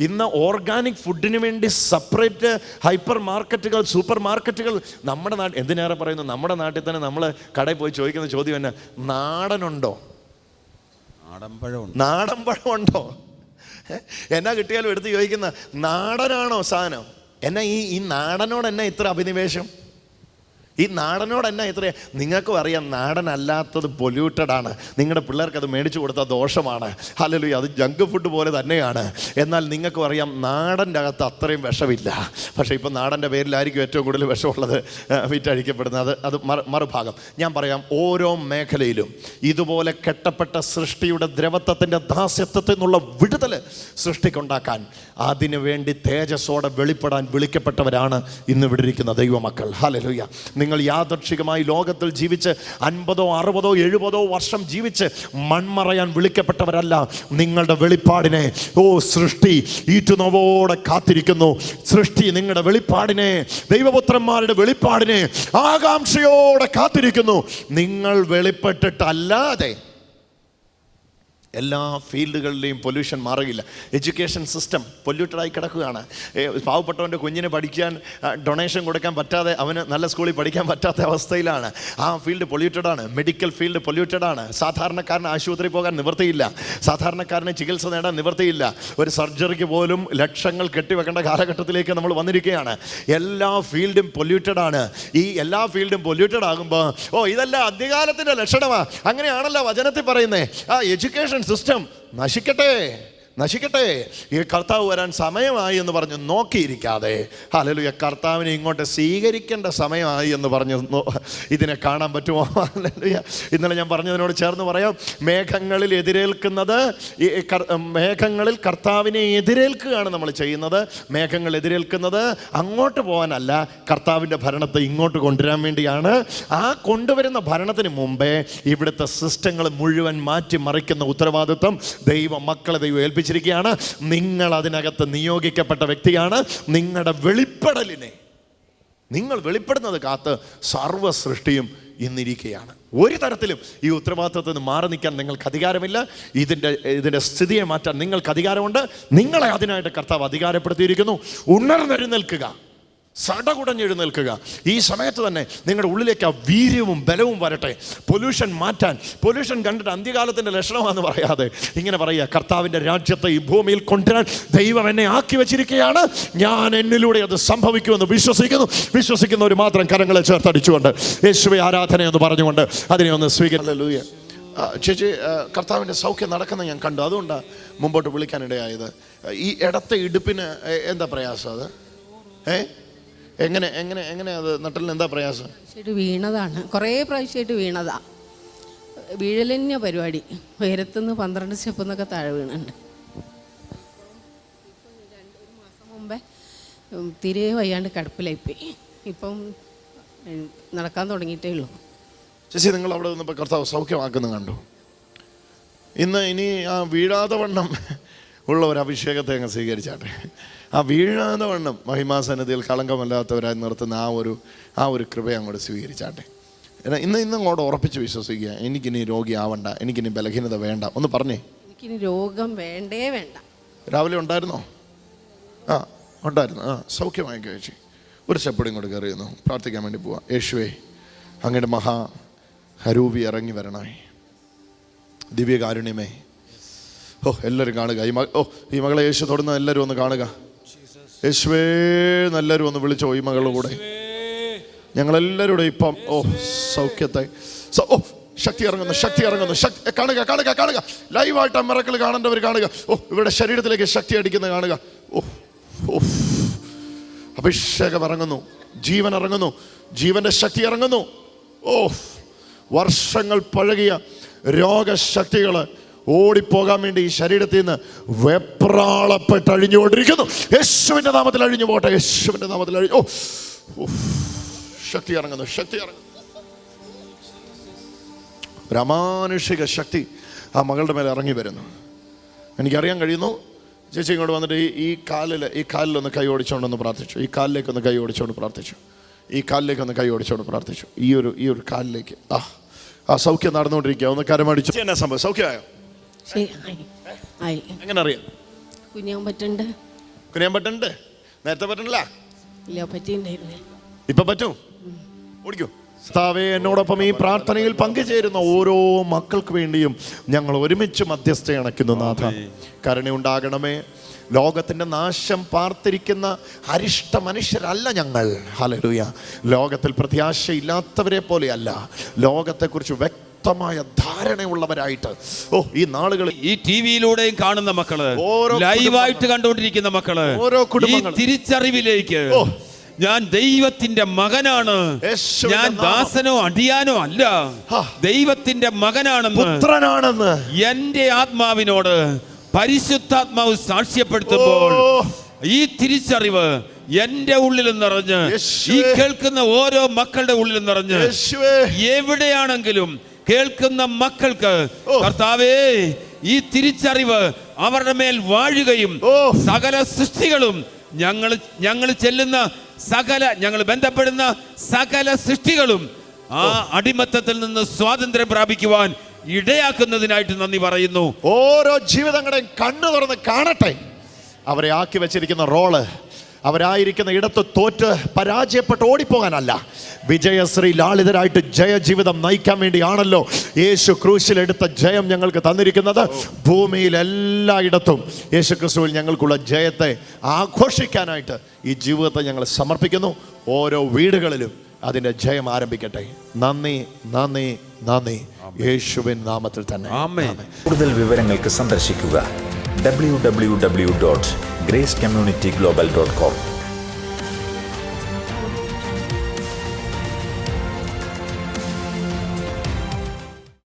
Speaker 1: ഇന്ന് ഓർഗാനിക് ഫുഡിന് വേണ്ടി സെപ്പറേറ്റ് ഹൈപ്പർ മാർക്കറ്റുകൾ സൂപ്പർ മാർക്കറ്റുകൾ നമ്മുടെ നാട്ടിൽ എന്തിനേറെ പറയുന്നു? നമ്മുടെ നാട്ടിൽ തന്നെ നമ്മൾ കടയിൽ പോയി ചോദിക്കുന്ന ചോദ്യം തന്നെ നാടനുണ്ടോ? നാടൻ ഏ? എന്നാ കിട്ടിയാലും എടുത്ത് ചോദിക്കുന്ന നാടനാണോ സാധനം? എന്നാ ഈ ഈ നാടനോട് എന്നാ ഇത്ര അഭിനിവേശം? ഈ നാടനോട് എന്നാ ഇത്രയും നിങ്ങൾക്കും അറിയാം നാടനല്ലാത്തത് പൊല്യൂട്ടഡ് ആണ്. നിങ്ങളുടെ പിള്ളേർക്ക് അത് മേടിച്ചു കൊടുത്ത ദോഷമാണ്. അല്ലെങ്കിൽ അത് ജങ്ക് ഫുഡ് പോലെ തന്നെയാണ്. എന്നാൽ നിങ്ങൾക്കും അറിയാം നാടന്റെ അകത്ത് അത്രയും വിഷമില്ല. പക്ഷേ ഇപ്പം നാടന്റെ പേരിലായിരിക്കും ഏറ്റവും കൂടുതൽ വിഷമുള്ളത് വിറ്റഴിക്കപ്പെടുന്നത്. അത് അത് മറു മറുഭാഗം. ഞാൻ പറയാം ഓരോ മേഖലയിലും ഇതുപോലെ കെട്ടപ്പെട്ട സൃഷ്ടിയുടെ ദ്രവത്വത്തിന്റെ ദാസ്യത്വത്തിൽ നിന്നുള്ള വിടുതൽ സൃഷ്ടിക്കുണ്ടാക്കാൻ അതിനുവേണ്ടി തേജസ്സോടെ വെളിപ്പെടാൻ വിളിക്കപ്പെട്ടവരാണ് ഇന്ന് വിടിരിക്കുന്ന ദൈവമക്കൾ. ഹലലുയ നിങ്ങൾ യാദർശികമായി ലോകത്തിൽ ജീവിച്ച് അൻപതോ അറുപതോ എഴുപതോ വർഷം ജീവിച്ച് മൺമറയാൻ വിളിക്കപ്പെട്ടവരല്ല നിങ്ങളുടെ വെളിപ്പാടിനെ. ഓ സൃഷ്ടി ഈറ്റുനോവോടെ കാത്തിരിക്കുന്നു. സൃഷ്ടി നിങ്ങളുടെ വെളിപ്പാടിനെ ദൈവപുത്രന്മാരുടെ വെളിപ്പാടിനെ ആകാംക്ഷയോടെ കാത്തിരിക്കുന്നു. നിങ്ങൾ വെളിപ്പെട്ടിട്ടല്ലാതെ എല്ലാ ഫീൽഡുകളിലെയും പൊല്യൂഷൻ മാറുകയില്ല. എഡ്യൂക്കേഷൻ സിസ്റ്റം പൊല്യൂട്ടഡായി കിടക്കുകയാണ്. പാവപ്പെട്ടവന്റെ കുഞ്ഞിന് പഠിക്കാൻ ഡൊണേഷൻ കൊടുക്കാൻ പറ്റാതെ അവന് നല്ല സ്കൂളിൽ പഠിക്കാൻ പറ്റാത്ത അവസ്ഥയിലാണ്. ആ ഫീൽഡ് പൊല്യൂട്ടഡാണ് മെഡിക്കൽ ഫീൽഡ് പൊല്യൂട്ടഡാണ് സാധാരണക്കാരന് ആശുപത്രി പോകാൻ നിവൃത്തിയില്ല. സാധാരണക്കാരന് ചികിത്സ നേടാൻ നിവൃത്തിയില്ല. ഒരു സർജറിക്ക് പോലും ലക്ഷങ്ങൾ കെട്ടിവെക്കേണ്ട കാലഘട്ടത്തിലേക്ക് നമ്മൾ വന്നിരിക്കുകയാണ്. എല്ലാ ഫീൽഡും പൊല്യൂട്ടഡാണ് ഈ എല്ലാ ഫീൽഡും പൊല്യൂട്ടഡ് ആകുമ്പോൾ ഓ ഇതല്ല അധികാലത്തിന്റെ ലക്ഷണമാണ് അങ്ങനെയാണല്ലോ വചനത്തിൽ പറയുന്നത് ആ എഡ്യൂക്കേഷൻ സിസ്റ്റം നശിക്കട്ടെ. നശിക്കട്ടെ. ഈ കർത്താവ് വരാൻ സമയമായി എന്ന് പറഞ്ഞ് നോക്കിയിരിക്കാതെ. ഹല്ലേലൂയ കർത്താവിനെ ഇങ്ങോട്ട് സ്വീകരിക്കേണ്ട സമയമായി എന്ന് പറഞ്ഞ് ഇതിനെ കാണാൻ പറ്റുമോ? ഹല്ലേലൂയ. ഇന്നലെ ഞാൻ പറഞ്ഞതിനോട് ചേർന്ന് പറയാം. മേഘങ്ങളിൽ എതിരേൽക്കുന്നത് ഈ മേഘങ്ങളിൽ കർത്താവിനെ എതിരേൽക്കുകയാണ് നമ്മൾ ചെയ്യുന്നത്. മേഘങ്ങൾ എതിരേൽക്കുന്നത് അങ്ങോട്ട് പോകാനല്ല കർത്താവിന്റെ ഭരണത്തെ ഇങ്ങോട്ട് കൊണ്ടുവരാൻ വേണ്ടിയാണ്. ആ കൊണ്ടുവരുന്ന ഭരണത്തിന് മുമ്പേ ഇവിടുത്തെ സിസ്റ്റങ്ങൾ മുഴുവൻ മാറ്റി മറിക്കുന്ന ഉത്തരവാദിത്വം ദൈവ മക്കളെ ദൈവം ഏൽപ്പിച്ചിരിക്കുകയാണ് നിങ്ങൾ അതിനകത്ത് നിയോഗിക്കപ്പെട്ട വ്യക്തിയാണ്. നിങ്ങളുടെ വെളിപ്പെടലിനെ നിങ്ങൾ വെളിപ്പെടുന്നത് കാത്ത് സർവ സൃഷ്ടിയും ഇന്നിരിക്കുകയാണ്. ഒരു തരത്തിലും ഈ ഉത്തരവാദിത്വത്തിൽ നിന്ന് മാറി നിൽക്കാൻ നിങ്ങൾക്ക് അധികാരമില്ല. ഇതിന്റെ ഇതിന്റെ സ്ഥിതിയെ മാറ്റാൻ നിങ്ങൾക്ക് അധികാരമുണ്ട്. നിങ്ങളെ അതിനായിട്ട് കർത്താവ് അധികാരപ്പെടുത്തിയിരിക്കുന്നു. ഉണർന്നെഴുന്നേൽക്കുക. സടകുടഞ്ഞെഴുന്നേൽക്കുക. ഈ സമയത്ത് തന്നെ നിങ്ങളുടെ ഉള്ളിലേക്ക് ആ വീര്യവും ബലവും വരട്ടെ. പൊല്യൂഷൻ മാറ്റാൻ. പൊല്യൂഷൻ കണ്ടിട്ട് അന്ത്യകാലത്തിന്റെ ലക്ഷണമാണെന്ന് പറയാതെ ഇങ്ങനെ പറയുക കർത്താവിന്റെ രാജ്യത്തെ ഈ ഭൂമിയിൽ കൊണ്ടുവരാൻ ദൈവം എന്നെ ആക്കി വെച്ചിരിക്കുകയാണ്. ഞാൻ എന്നിലൂടെ അത് സംഭവിക്കുമെന്ന് വിശ്വസിക്കുന്നു. വിശ്വസിക്കുന്നവർ മാത്രം കരങ്ങളെ ചേർത്തടിച്ചുകൊണ്ട് യേശുവെ ആരാധന എന്ന് പറഞ്ഞുകൊണ്ട് അതിനെ ഒന്ന് സ്വീകരിക്കുക ചേച്ചി കർത്താവിന്റെ സൗഖ്യം നടക്കുന്ന ഞാൻ കണ്ടു. അതുകൊണ്ടാണ് മുമ്പോട്ട് വിളിക്കാനിടയായത് ഈ ഇടത്തെ ഇടുപ്പിന് എന്താ പ്രയാസം അത്? ഏ? എങ്ങനെ എങ്ങനെ എങ്ങനെ അത് നട്ടലിന് എന്താ പ്രയാസം?
Speaker 3: പ്രാവശ്യമായിട്ട് വീണതാണ്. കുറേ പ്രാവശ്യമായിട്ട് വീണതാ. വീഴലന്യ പരിപാടി. ഉയരത്തുനിന്ന് പന്ത്രണ്ട് സ്റ്റെപ്പ് എന്നൊക്കെ താഴെ വീണുണ്ട്. ഒരു മാസം മുമ്പേ ഉം, തീരെ വയ്യാണ്ട് കിടപ്പിലായിപ്പോയി. ഇപ്പം ഉം, നടക്കാൻ തുടങ്ങിയിട്ടേ ഉള്ളൂ.
Speaker 1: ചേച്ചി നിങ്ങൾ അവിടെ നിന്നപ്പോൾ കർത്താവ് സൗഖ്യമാക്കുന്നു കണ്ടു. ഇന്ന് ഇനി ആ വീഴാതെ വണ്ണം ഉള്ള ഒരു അഭിഷേകത്തെ അങ്ങ് സ്വീകരിച്ചാട്ടെ. ആ വീഴാതെ വണ്ണം മഹിമാസന്നിധിയിൽ കളങ്കമല്ലാത്തവരായി നിർത്തുന്ന ആ ഒരു ആ ഒരു കൃപയെ അങ്ങോട്ട് സ്വീകരിച്ചാട്ടെ. ഇന്ന് ഇന്ന് അങ്ങോട്ട് ഉറപ്പിച്ച് വിശ്വസിക്കുക. എനിക്കിനി രോഗിയാവണ്ട എനിക്കിനി ബലഹീനത വേണ്ട. ഒന്ന് പറഞ്ഞേ.
Speaker 3: എനിക്കിനി രോഗം വേണ്ടേ വേണ്ട.
Speaker 1: രാവിലെ ഉണ്ടായിരുന്നോ? ആ ഉണ്ടായിരുന്നു. ആ സൗഖ്യമായി കഴിച്ചു. ഒരു സ്റ്റെപ്പോടെ ഇങ്ങോട്ട് കയറിയിരുന്നു. പ്രാർത്ഥിക്കാൻ വേണ്ടി പോവാം. യേശുവേ അങ്ങയുടെ മഹാ ഹരൂപി ഇറങ്ങി വരണമേ. ദിവ്യകാരുണ്യമേ ഓ എല്ലാവരും കാണുക. ഈ മ ഓ ഈ മകളെ യേശു തൊടുന്ന എല്ലാവരും ഒന്ന് കാണുക. യേശുവേ എന്നെല്ലാവരും ഒന്ന് വിളിച്ചോ ഈ മകളുടെ കൂടെ. ഞങ്ങളെല്ലാവരും ഇപ്പം ഓ സൗഖ്യത്തെ ഓ ശക്തി ഇറങ്ങുന്നു ശക്തി ഇറങ്ങുന്നു ശക്തി കാണുക കാണുക കാണുക. ലൈവായിട്ട് അമ്മറക്കൾ മിറക്കൾ കാണേണ്ടവർ കാണുക. ഓ ഇവരുടെ ശരീരത്തിലേക്ക് ശക്തി അടിക്കുന്നത് കാണുക. ഓ ഓ അഭിഷേകം ഇറങ്ങുന്നു ജീവൻ ഇറങ്ങുന്നു ജീവന്റെ ശക്തി ഇറങ്ങുന്നു. ഓ വർഷങ്ങൾ പഴകിയ രോഗശക്തികൾ ഓടിപ്പോകാൻ വേണ്ടി ഈ ശരീരത്തിൽ നിന്ന് വെപ്രാളപ്പെട്ട് അഴിഞ്ഞുകൊണ്ടിരിക്കുന്നു. യേശുവിന്റെ നാമത്തിൽ അഴിഞ്ഞു പോട്ടെ യേശുവിന്റെ നാമത്തിൽ അഴിഞ്ഞു. ഓ. ശക്തി ഇറങ്ങുന്നു ശക്തി ഇറങ്ങുന്നു. ഒരമാനുഷിക ശക്തി ആ മകളുടെ മേലെ ഇറങ്ങി വരുന്നു. എനിക്കറിയാൻ കഴിയുന്നു ചേച്ചി ഇങ്ങോട്ട് വന്നിട്ട് ഈ ഈ കാലിൽ ഈ കാലിലൊന്ന് കൈ ഓടിച്ചുകൊണ്ടൊന്ന് പ്രാർത്ഥിച്ചു. ഈ കാലിലേക്കൊന്ന് കൈ ഓടിച്ചുകൊണ്ട് പ്രാർത്ഥിച്ചു. ഈ കാലിലേക്കൊന്ന് കൈ ഓടിച്ചുകൊണ്ട് പ്രാർത്ഥിച്ചു. ഈ ഒരു ഈ ഒരു കാലിലേക്ക്. ആ ആ സൗഖ്യം നടന്നുകൊണ്ടിരിക്കുക. ഒന്ന് കരമടിച്ചു. എന്നാ സംഭവം? സൗഖ്യമായോ?
Speaker 3: ശരി. ആയി ആയി
Speaker 1: എങ്ങനെ അറിയാം
Speaker 3: കുനിയാൻ പറ്റണ്ട്
Speaker 1: കുനിയാൻ പറ്റണ്ട് നേരത്തെ പറ്റണില്ല?
Speaker 3: ഇല്ല പറ്റിണ്ടായിരുന്നേ
Speaker 1: ഇപ്പൊ പറ്റും? ഓടിക്കോ. സ്ഥാവേ എന്നോടൊപ്പം ഈ പ്രാർത്ഥനയിൽ പങ്കുചേരുന്ന ഓരോ മക്കൾക്ക് വേണ്ടിയും ഞങ്ങൾ ഒരുമിച്ച് മധ്യസ്ഥ അണയ്ക്കുന്നു നാഥ. കരുണയുണ്ടാകണമേ. ലോകത്തിന്റെ നാശം പാർത്തിരിക്കുന്ന അരിഷ്ട മനുഷ്യരല്ല ഞങ്ങൾ. ഹലലുയ ലോകത്തിൽ പ്രത്യാശയില്ലാത്തവരെ പോലെയല്ല. ലോകത്തെക്കുറിച്ച് വ്യക്തമായ ധാരണയുള്ളവരായിട്ട്. ഓ ഈ നാളുകളിൽ
Speaker 2: ഈ ടി വിയിലൂടെയും കാണുന്ന
Speaker 1: മക്കൾ
Speaker 2: ലൈവായിട്ട് കണ്ടുകൊണ്ടിരിക്കുന്ന മക്കൾ
Speaker 1: ഓരോ
Speaker 2: ഈ തിരിച്ചറിവിലേക്ക്
Speaker 1: ഓ.
Speaker 2: ഞാൻ ദൈവത്തിന്റെ മകനാണ്. ഞാൻ ദാസനോ അടിയാനോ അല്ല. ദൈവത്തിന്റെ മകനാണെന്ന്
Speaker 1: പുത്രനാണെന്ന്.
Speaker 2: എന്റെ ആത്മാവിനോട് പരിശുദ്ധാത്മാവ് സാക്ഷ്യപ്പെടുത്തുമ്പോൾ ഈ തിരിച്ചറിവ് എന്റെ ഉള്ളിൽ നിറഞ്ഞ് ഈ കേൾക്കുന്ന ഓരോ മക്കളുടെ ഉള്ളിൽ നിറഞ്ഞ് എവിടെയാണെങ്കിലും കേൾക്കുന്ന മക്കൾക്ക് കർത്താവേ ഈ തിരിച്ചറിവ് അവരുടെ മേൽ വാഴുകയും. സകല സൃഷ്ടികളും ഞങ്ങൾ ഞങ്ങൾ ചെല്ലുന്ന സകല ഞങ്ങൾ ബന്ധപ്പെടുന്ന സകല സൃഷ്ടികളും ആ അടിമത്തത്തിൽ നിന്ന് സ്വാതന്ത്ര്യം പ്രാപിക്കുവാൻ ഇടയാക്കുന്നതിനായിട്ട് നന്ദി പറയുന്നു.
Speaker 1: ഓരോ ജീവിതങ്ങളുടെയും കണ്ണു തുറന്ന് കാണട്ടെ. അവരെ ആക്കി വെച്ചിരിക്കുന്ന റോൾ അവരായിരിക്കുന്ന ഇടത്ത് തോറ്റ് പരാജയപ്പെട്ട് ഓടിപ്പോകാനല്ല. വിജയശ്രീ ലാളിതരായിട്ട് ജയജീവിതം നയിക്കാൻ വേണ്ടിയാണല്ലോ യേശു ക്രൂശിലെടുത്ത ജയം ഞങ്ങൾക്ക് തന്നിരിക്കുന്നത്. ഭൂമിയിൽ എല്ലായിടത്തും യേശു ക്രിസ്തുവിൽ ഞങ്ങൾക്കുള്ള ജയത്തെ ആഘോഷിക്കാനായിട്ട് ഈ ജീവിതത്തെ ഞങ്ങൾ സമർപ്പിക്കുന്നു. ഓരോ വീടുകളിലും അതിന്റെ ജയം ആരംഭിക്കട്ടെ. നന്ദി നന്ദി നന്ദി. യേശുവിൻ നാമത്തിൽ തന്നെ.
Speaker 2: ആമേൻ.
Speaker 4: കൂടുതൽ വിവരങ്ങൾക്ക് സന്ദർശിക്കുക W W W dot Grace Community Global dot com